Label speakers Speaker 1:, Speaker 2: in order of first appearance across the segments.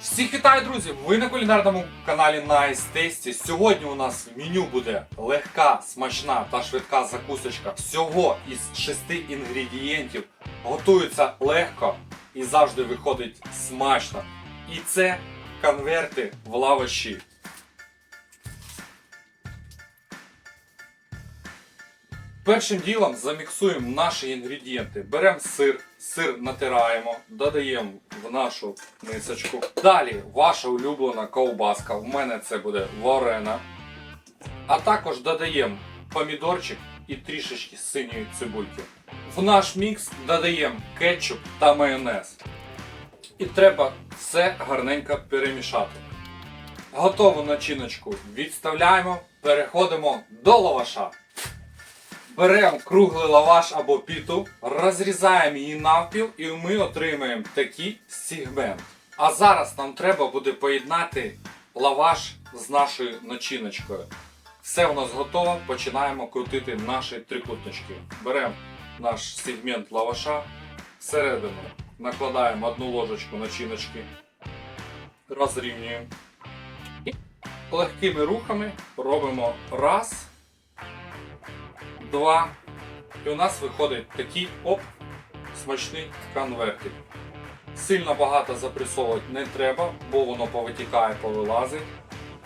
Speaker 1: Всіх вітаю, друзі! Ви на кулінарному каналі Nice Tasty. Сьогодні у нас в меню буде легка, смачна та швидка закусочка. Всього із шести інгредієнтів. Готується легко і завжди виходить смачно. І це конверти в лаваші. Першим ділом заміксуємо наші інгредієнти. Беремо сир, сир натираємо, додаємо в нашу мисочку. Далі ваша улюблена ковбаска. У мене це буде варена. А також додаємо помідорчик і трішечки синьої цибульки. В наш мікс додаємо кетчуп та майонез. І треба все гарненько перемішати. Готову начиночку відставляємо, переходимо до лаваша. Беремо круглий лаваш або піту, розрізаємо її навпіл і ми отримаємо такий сегмент. А зараз нам треба буде поєднати лаваш з нашою начиночкою. Все у нас готово, починаємо крутити наші трикутнички. Беремо наш сегмент лаваша, всередину накладаємо одну ложечку начиночки, розрівнюємо. Легкими рухами робимо раз два. І у нас виходить такий оп, смачний конвертик. Сильно багато запресовувати не треба, бо воно повитікає, повилазить.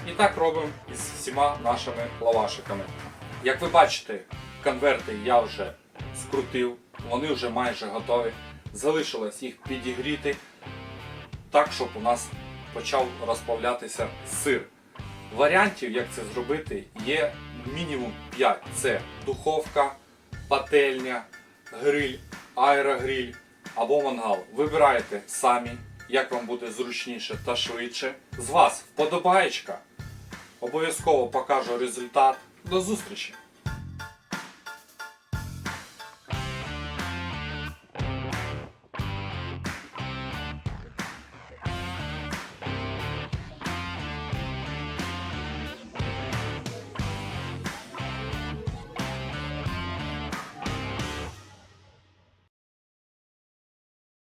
Speaker 1: І так робимо із всіма нашими лавашиками. Як ви бачите, конверти я вже скрутив, вони вже майже готові. Залишилось їх підігріти так, щоб у нас почав розплавлятися сир. Варіантів, як це зробити, є мінімум 5. Це духовка, пательня, гриль, аерогриль або мангал. Вибирайте самі, як вам буде зручніше та швидше. З вас вподобаєчка. Обов'язково покажу результат. До зустрічі!